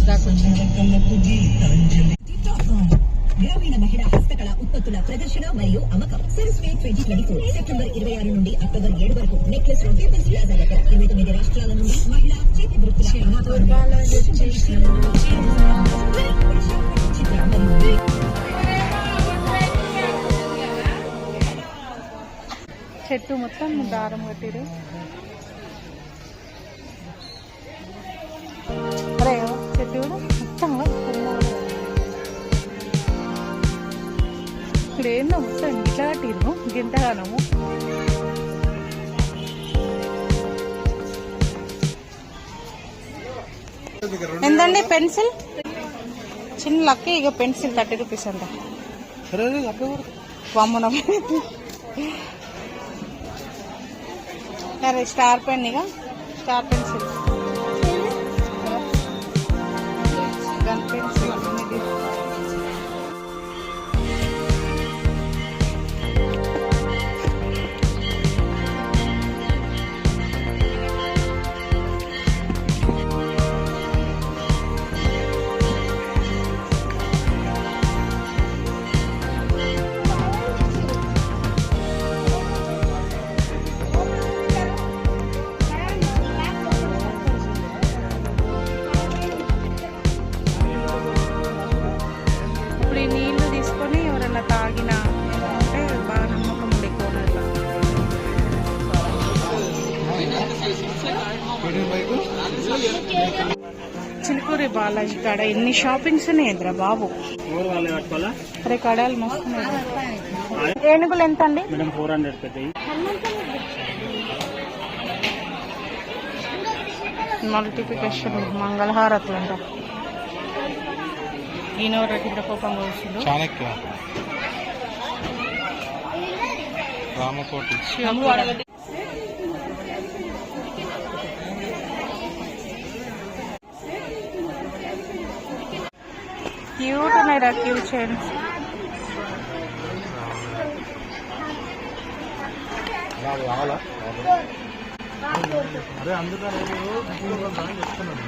Blouse దాకా వచ్చింది గ్రామీణ మహిళా హస్తకళ ఉత్పత్తుల ప్రదర్శన మరియు అమ్మకం. Sales May twenty twenty four September ఇరవై ఆరు నుండి అక్టోబర్ ఏడు వరకు నెక్లెస్ రోడ్ పీపుల్స్ ప్లాజా దగ్గర ఇరవై తొమ్మిది రాష్ట్రాల నుండి మహిళా చేతి వృత్తుల చెట్టు మొత్తం దారం కట్టిరు. చూడు కూడా మొత్తం ఇక్కడ ఏందో మొత్తం ఇట్లా కట్టిరు గింతగానము ఎంతండి పెన్సిల్? చిన్న లక్కి ఇక పెన్సిల్ థర్టీ రూపీస్ అంట. వామ్మన సరే స్టార్ పెన్ ఇక star pencil. cantemos. Chilkur Balaji కాడ ఎన్ని షాపింగ్స్ ఉన్నాయిద్రా బాబు? అరే కడాలు మస్తు ఉన్నాయి. ఏనుగులు ఎంత అండి ఫోర్ హండ్రెడ్ పెద్దవి మల్టిప్లికేషన్ మంగళహారతులు అంట ఈయన రెడ్డి కోపం కోసిండు చాణక్య రామకోటి. క్యూట్ ఉన్నాయి రా క్యూ చైన్స్ అరే అందుకని చెప్తున్నాను